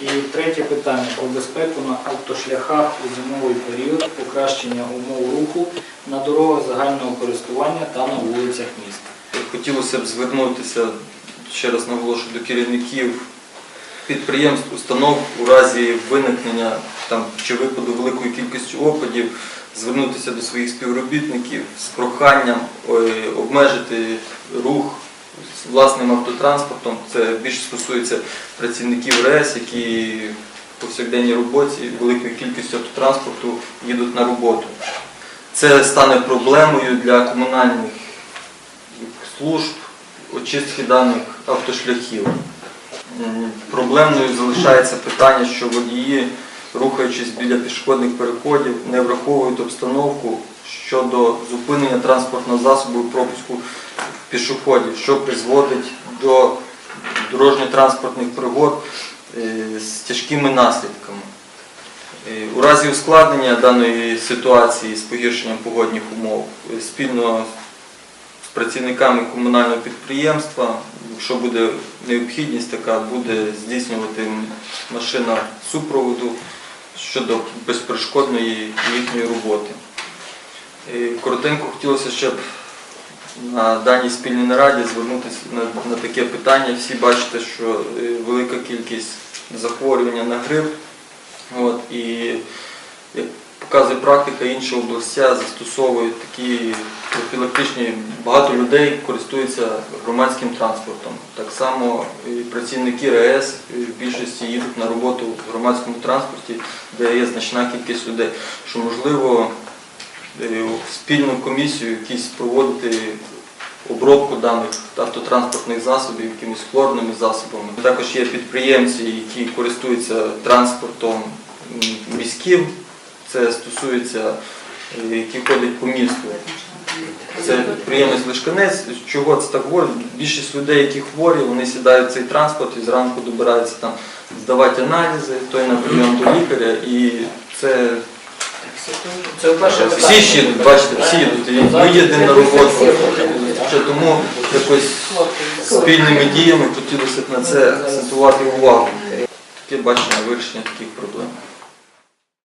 І третє питання про безпеку на автошляхах у зимовий період, покращення умов руху на дорогах загального користування та на вулицях міста. Хотілося б звернутися, ще раз наголошую, до керівників підприємств, установ у разі виникнення там, чи випаду великої кількості опадів, звернутися до своїх співробітників з проханням е, обмежити рух з власним автотранспортом. Це більше стосується працівників РЕС, які в повсякденній роботі великою кількістю автотранспорту їдуть на роботу. Це стане проблемою для комунальних служб очистки даних автошляхів. Проблемною залишається питання, що водії, рухаючись біля пішохідних переходів, не враховують обстановку щодо зупинення транспортного засобу і пропуску пішоходів, що призводить до дорожньо-транспортних пригод е, з тяжкими наслідками. Е, У разі ускладнення даної ситуації з погіршенням погодних умов е, спільно з працівниками комунального підприємства, якщо буде необхідність така, буде здійснювати машина супроводу щодо безперешкодної їхньої роботи. Коротенько хотілося ще б на даній спільній нараді звернутися на, на таке питання. Всі бачите, що е, велика кількість захворювання на грип. От, і як показує практика, інші області застосовують такі профілактичні, багато людей користуються громадським транспортом. Так само і працівники РЕС в більшості їдуть на роботу в громадському транспорті, де є значна кількість людей, що можливо спільну комісію якісь проводити обробку даних автотранспортних засобів якимись хлорними засобами. Також є підприємці, які користуються транспортом міським. Це стосується, е, які ходять по місту. Це підприємець Лишканець. Чого це так говорить? Більшість людей, які хворі, вони сідають в цей транспорт і зранку добираються там здавати аналізи, той на прийом до лікаря. І це Це перше всі ще їдуть, бачите, всі йдуть. Ми їдемо на роботу. Що Тому якось спільними діями хотілося б на це акцентувати увагу. Таке бачення вирішення таких проблем.